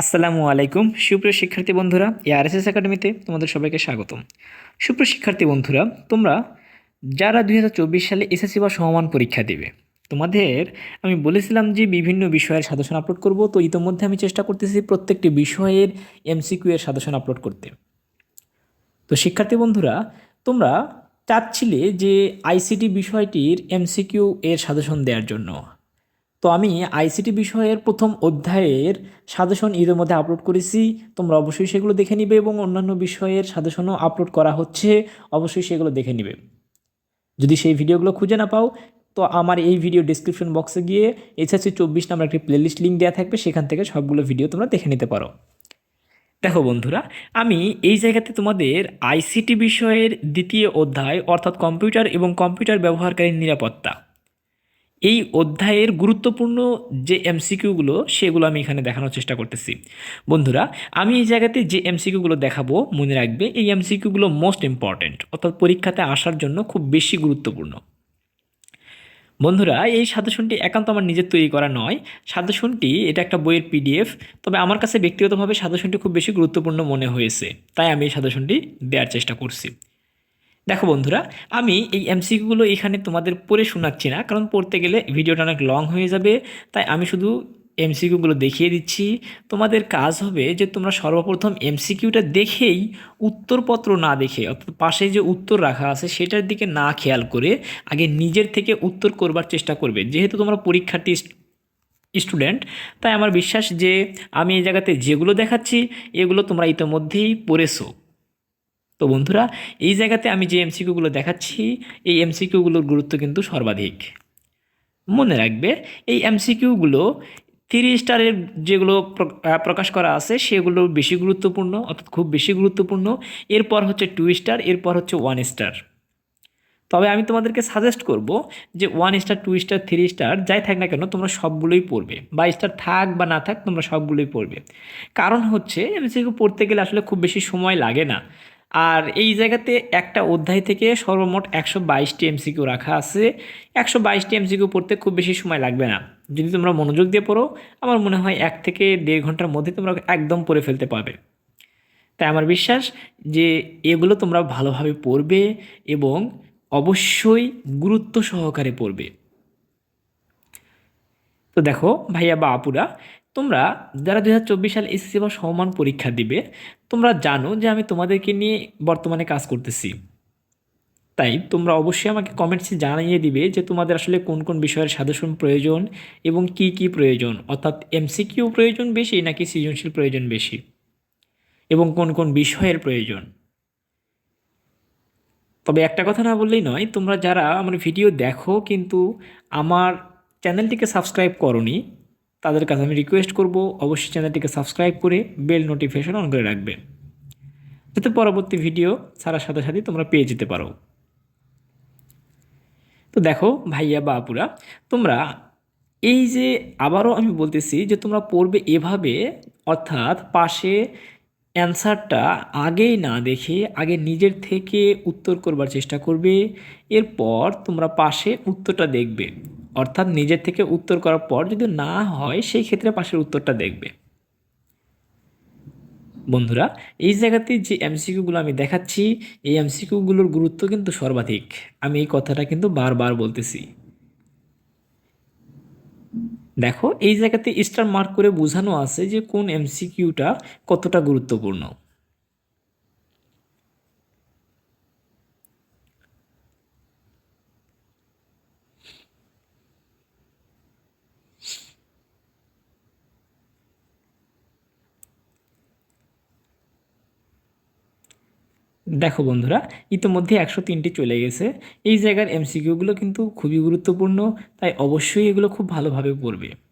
আসসালামু আলাইকুম। সুপ্রিয় শিক্ষার্থী বন্ধুরা এআরএসএস একাডেমিতে তোমাদের সবাইকে স্বাগতম। সুপ্রিয় শিক্ষার্থী বন্ধুরা, তোমরা যারা দুই হাজার চব্বিশ সালে এসএসসি বা সমমান পরীক্ষা দেবে, তোমাদের আমি বলেছিলাম যে বিভিন্ন বিষয়ের সাজেশন আপলোড করব, তো ইতোমধ্যে আমি চেষ্টা করতেছি প্রত্যেকটি বিষয়ের এমসিকিউ এর সাজেশন আপলোড করতে। তো শিক্ষার্থী বন্ধুরা, তোমরা চাচ্ছিলে যে আইসিটি বিষয়টির এমসিকিউ এর সাজেশন দেওয়ার জন্য। তো আমি আইসিটি বিষয়ের প্রথম অধ্যায়ের সাজেশন মধ্যে আপলোড করেছি। তোমরা অবশ্যই সেগুলো দেখে নিবে এবং অন্যান্য বিষয়ের সাজেশনও আপলোড করা হচ্ছে। অবশ্যই সেগুলো দেখে নিবে। যদি সেই ভিডিওগুলো খুঁজে না পাও, তো আমার এই ভিডিও ডিসক্রিপশন বক্সে গিয়ে এসএসসি চব্বিশ নাম্বার একটি প্লেলিস্ট লিঙ্ক দেওয়া থাকবে। সেখান থেকে সবগুলো ভিডিও তোমরা দেখে নিতে পারো। দেখো বন্ধুরা, আমি এই জায়গাতে তোমাদের আইসিটি বিষয়ের দ্বিতীয় অধ্যায়, অর্থাৎ কম্পিউটার এবং কম্পিউটার ব্যবহারকারীর নিরাপত্তা এই অধ্যায়ের গুরুত্বপূর্ণ যে এমসিকিউগুলো, সেগুলো আমি এখানে দেখানোর চেষ্টা করতেছি। বন্ধুরা, আমি এই জায়গাতে যে এমসিকিউগুলো দেখাবো, মনে রাখবে, এই এমসিকিউগুলো মোস্ট ইম্পর্ট্যান্ট অর্থাৎ পরীক্ষাতে আসার জন্য খুব বেশি গুরুত্বপূর্ণ। বন্ধুরা, এই সাজেশনটি একান্ত আমার নিজের তৈরি করা নয়। সাজেশনটি, এটা একটা বইয়ের পিডিএফ, তবে আমার কাছে ব্যক্তিগতভাবে সাজেশনটি খুব বেশি গুরুত্বপূর্ণ মনে হয়েছে। তাই আমি এই সাজেশনটি দেওয়ার চেষ্টা করছি। দেখো বন্ধুরা, আমি এই এমসিকিউগুলো এখানে তোমাদের পড়ে শোনাচ্ছি না, কারণ পড়তে গেলে ভিডিওটা অনেক লং হয়ে যাবে, তাই আমি শুধু এমসিকিউগুলো দেখিয়ে দিচ্ছি। তোমাদের কাজ হবে যে তোমরা সর্বপ্রথম এমসিকিউটা দেখেই উত্তরপত্র না দেখে, অর্থাৎ পাশে যে উত্তর রাখা আছে সেটার দিকে না খেয়াল করে আগে নিজের থেকে উত্তর করবার চেষ্টা করবে। যেহেতু তোমরা পরীক্ষার্থী স্টুডেন্ট, তাই আমার বিশ্বাস যে আমি এই জায়গাতে যেগুলো দেখাচ্ছি, এগুলো তোমরা ইতিমধ্যেই পড়েছো। তো বন্ধুরা, এই জায়গাতে আমি যে এমসিকিউগুলো দেখাচ্ছি, এই এমসিকিউগুলোর গুরুত্ব কিন্তু সর্বাধিক। মনে রাখবে, এই এমসিকিউগুলো থ্রি স্টারের যেগুলো প্রকাশ করা আছে, সেগুলো বেশি গুরুত্বপূর্ণ, অর্থাৎ খুব বেশি গুরুত্বপূর্ণ। এরপর হচ্ছে টু স্টার, এরপর হচ্ছে ওয়ান স্টার। তবে আমি তোমাদেরকে সাজেস্ট করব যে one star, two star, three star, যাই থাক না কেন, তোমরা সবগুলোই পড়বে। বা স্টার থাক বা না থাক, তোমরা সবগুলোই পড়বে। কারণ হচ্ছে এমসিকিউ পড়তে গেলে আসলে খুব বেশি সময় লাগে না। আর এই জায়গাতে একটা অধ্যায় থেকে সর্বমোট একশো বাইশটি এমসিকিউ রাখা আছে। একশো বাইশটি এমসিকিউ পড়তে খুব বেশি সময় লাগবে না। যদি তোমরা মনোযোগ দিয়ে পড়ো, আমার মনে হয় এক থেকে দেড় ঘণ্টার মধ্যে তোমরা একদম পড়ে ফেলতে পারবে। তাই আমার বিশ্বাস যে এগুলো তোমরা ভালোভাবে পড়বে এবং অবশ্যই গুরুত্ব সহকারে পড়বে। তো দেখো ভাইয়া বা আপুরা তোমরা যারা দু হাজার সালে এসএসসি বা সমমান পরীক্ষা দিবে, তোমরা জানো যে আমি তোমাদেরকে নিয়ে বর্তমানে কাজ করতেছি। তাই তোমরা অবশ্যই আমাকে কমেন্টসে জানিয়ে দিবে যে তোমাদের আসলে কোন কোন বিষয়ের সাজেশন প্রয়োজন এবং কি কি প্রয়োজন, অর্থাৎ এমসিকিউ প্রয়োজন বেশি নাকি সৃজনশীল প্রয়োজন বেশি এবং কোন কোন বিষয়ের প্রয়োজন। তবে একটা কথা না বললেই নয়, তোমরা যারা আমার ভিডিও দেখো কিন্তু আমার চ্যানেলটিকে সাবস্ক্রাইব করনি তাদের কাছে আমি রিকোয়েস্ট করব, অবশ্যই চ্যানেলটিকে সাবস্ক্রাইব করে বেল নোটিফিকেশন অন করে রাখবে। যাতে পরবর্তী ভিডিও ছাড়ার সাথে সাথে তোমরা পেয়ে যেতে পারো। তো দেখো ভাইয়া বা আপুরা তোমরা এই যে আবারও আমি বলতেছি যে তোমরা পড়বে এভাবে, অর্থাৎ পাশে অ্যান্সারটা আগেই না দেখে আগে নিজের থেকে উত্তর করবার চেষ্টা করবে, এরপর তোমরা পাশে উত্তরটা দেখবে। অর্থাৎ নিজের থেকে উত্তর করার পর যদি না হয়, সেই ক্ষেত্রে পাশের উত্তরটা দেখবে। বন্ধুরা, এই জায়গাতে যে এমসিকিউগুলো আমি দেখাচ্ছি, এই এমসিকিউগুলোর গুরুত্ব কিন্তু সর্বাধিক। আমি এই কথাটা কিন্তু বারবার বলতেছি। দেখো, এই জায়গাতে স্টার মার্ক করে বোঝানো আছে যে কোন এমসিকিউটা কতটা গুরুত্বপূর্ণ। দেখো বন্ধুরা, ইতোমধ্যে একশো তিনটি চলে গেছে। এই জায়গার এমসিকিউগুলো কিন্তু খুবই গুরুত্বপূর্ণ, তাই অবশ্যই এগুলো খুব ভালোভাবে পড়বে।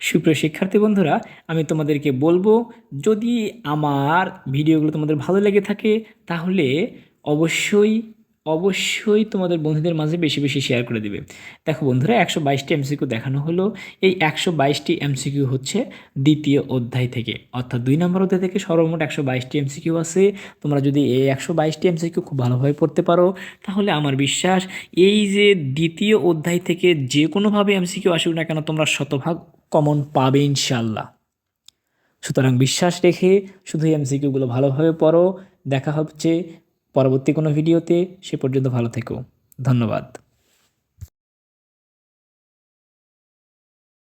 সুপ্রিয় শিক্ষার্থী বন্ধুরা, আমি তোমাদেরকে বলব, যদি আমার ভিডিওগুলো তোমাদের ভালো লেগে থাকে, তাহলে অবশ্যই অবশ্যই তোমাদের বন্ধুদের মাঝে বেশি বেশি শেয়ার করে দেবে। দেখো বন্ধুরা, একশো বাইশটি এমসিকিউ দেখানো হলো। এই একশো বাইশটি এমসিকিউ হচ্ছে দ্বিতীয় অধ্যায় থেকে। অর্থাৎ দুই নম্বর অধ্যায় থেকে সর্বমোট একশো বাইশটি এমসিকিউ আছে। তোমরা যদি এই একশো বাইশটি এমসিকিউ খুব ভালোভাবে পড়তে পারো, তাহলে আমার বিশ্বাস এই যে দ্বিতীয় অধ্যায় থেকে যে কোনোভাবে এমসিকিউ আসুক না কেন, তোমরা শতভাগ কমন পাবে ইনশাল্লাহ সুতরাং বিশ্বাস রেখে শুধু এমসিকিউগুলো ভালোভাবে পড়ো। দেখা হচ্ছে পরবর্তী কোনো ভিডিওতে। সে পর্যন্ত ভালো থেকো। ধন্যবাদ।